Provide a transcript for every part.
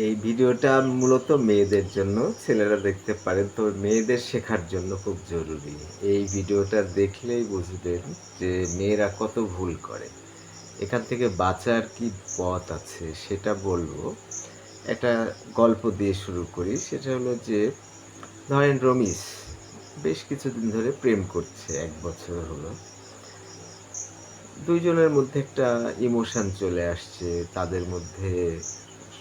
এই ভিডিওটা মূলত মেয়েদের জন্য, ছেলেরা দেখতে পারেন তবে মেয়েদের শেখার জন্য খুব জরুরি। এই ভিডিওটা দেখলেই বুঝবেন যে মেয়েরা কত ভুল করে। এখান থেকে বাঁচার কি পথ আছে সেটা বলব। একটা গল্প দিয়ে শুরু করি, সেটা হলো যে, ধরেন রমিস বেশ কিছুদিন ধরে প্রেম করছে, এক বছর হলো। দুইজনের মধ্যে একটা ইমোশান চলে আসছে, তাদের মধ্যে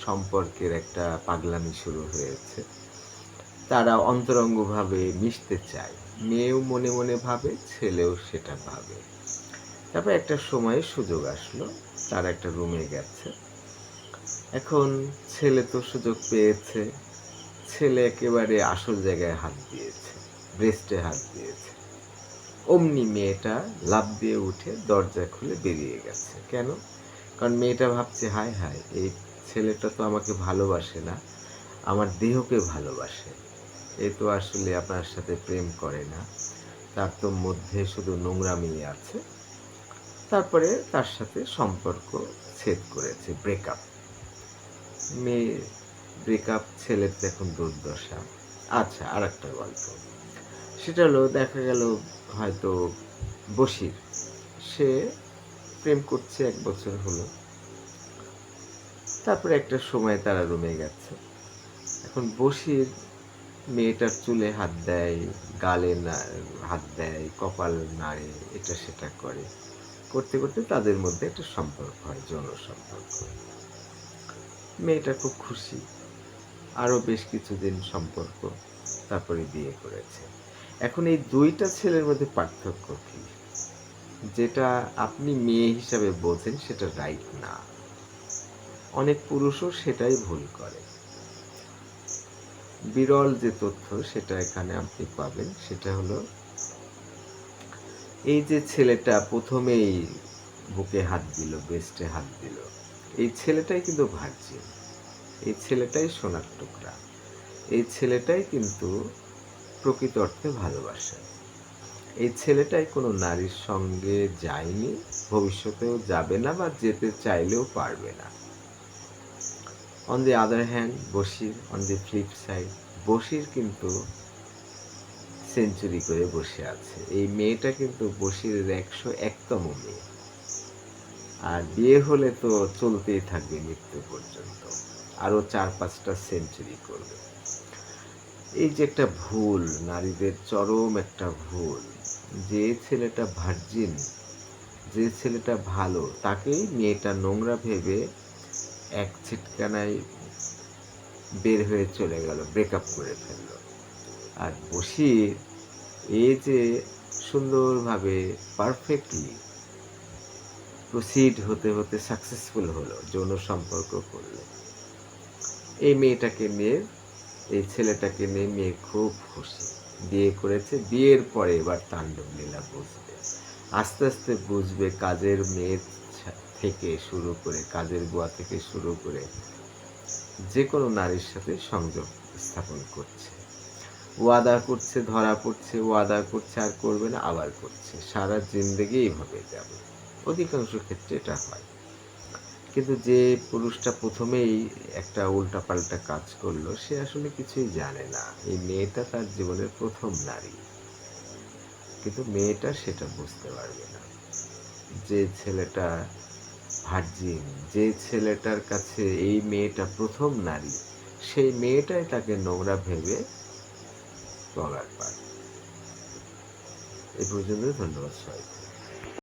সম্পর্কের একটা পাগলামি শুরু হয়েছে। তারা অন্তরঙ্গভাবে মিশতে চায়। মেয়েও মনে মনে ভাবে, ছেলেও সেটা ভাবে। তারপর একটা সময়ে সুযোগ আসলো, তার একটা রুমে গেছে। এখন ছেলে তো সুযোগ পেয়েছে। ছেলে একেবারে আসল জায়গায় হাত দিয়েছে ব্রেস্টে হাত দিয়েছে। অমনি মেয়েটা লাভ দিয়ে উঠে দরজা খুলে বেরিয়ে গেছে। কেন? কারণ মেয়েটা ভাবছে, হায় হায়, এই ছেলেটা তো আমাকে ভালোবাসে না, আমার দেহকে ভালোবাসে। এ তো আসলে আপনার সাথে প্রেম করে না। তার তো মধ্যে শুধু নোংরা নোংরামি আছে। তারপরে তার সাথে সম্পর্ক ছেদ করেছে ব্রেকআপ মেয়ে ব্রেকআপ ছেলের তো এখন দুর্দশা। আচ্ছা আর একটা গল্প। সেটা হলো, দেখা গেল হয়তো বসির সে প্রেম করছে এক বছর হলো। তারপরে একটা সময় তারা রুমে গেছে। এখন বসির মেয়েটার চুলে হাত দেয়, গালে না, হাত দেয়, কপাল নাড়ে, এটা সেটা করে। করতে করতে তাদের মধ্যে একটা সম্পর্ক হয়, যৌন সম্পর্ক। মেয়েটা খুব খুশি। আরও বেশ কিছুদিন সম্পর্ক, তারপরে বিয়ে করেছে। এখন এই দুইটা ছেলের মধ্যে পার্থক্য কি? যেটা আপনি মেয়ে হিসাবে বোঝেন সেটা রাইট না। অনেক পুরুষও সেটাই ভুল করে। বিরল যে তথ্য সেটা এখানে আপনি পাবেন, সেটা হলো এই যে ছেলেটা প্রথমেই বুকে হাত দিল বেস্টে হাত দিল, এই ছেলেটাই কিন্তু ভার্জিন, এই ছেলেটাই সোনার টুকরা, এই ছেলেটাই কিন্তু প্রকৃত অর্থে ভালোবাসে, এই ছেলেটাই কোনো নারীর সঙ্গে যায়নি, ভবিষ্যতেও যাবে না বা যেতে চাইলেও পারবে না। On the other hand Basir on the flip side Basir কিন্তু সেঞ্চুরি করে বসে আছে। এই মেয়েটা কিন্তু বসিরের একশো একতম মেয়ে। আর বিয়ে হলে তো চলতেই থাকবে মৃত্যু পর্যন্ত। আরও চার পাঁচটা সেঞ্চুরি করবে। এই যে একটা ভুল, নারীদের চরম একটা ভুল, যে ছেলেটা ভার্জিন যে ছেলেটা ভালো, তাকেই মেয়েটা নোংরা ভেবে এক ছিটকানায় বের হয়ে চলে গেল ব্রেকআপ করে ফেলল। আর বসির এই যে সুন্দরভাবে পারফেক্টলি প্রসিড হতে হতে সাকসেসফুল হলো, যৌন সম্পর্ক করল। এই মেয়েটাকে নিয়ে, এই ছেলেটাকে নিয়ে মেয়ে খুব খুশি। বিয়ে করেছে, বিয়ের পরে এবার তাণ্ডব লীলা বুঝবে। আস্তে আস্তে বুঝবে কাজের মেয়ে থেকে শুরু করে, কাজের বুয়া থেকে শুরু করে যে কোনো নারীর সাথে সংযোগ স্থাপন করছে। ওয়াদা করছে, ধরা পড়ছে, ওয়াদা করছে, আর করবে না, আবার করছে। সারা জিন্দগি এইভাবে যাবে। অধিকাংশ ক্ষেত্রে এটা হয়। কিন্তু যে পুরুষটা প্রথমেই একটা উল্টাপাল্টা কাজ করল, সে আসলে কিছুই জানে না। এই মেয়েটা তার জীবনের প্রথম নারী। কিন্তু মেয়েটা সেটা বুঝতে পারবে না। যে ছেলেটা ভার্জিন, যে ছেলেটার কাছে এই মেয়েটা প্রথম নারী, সেই মেয়েটাই তাকে নোংরা ভেবে বলার পায় এ পর্যন্ত ধন্যবাদ সবাইকে।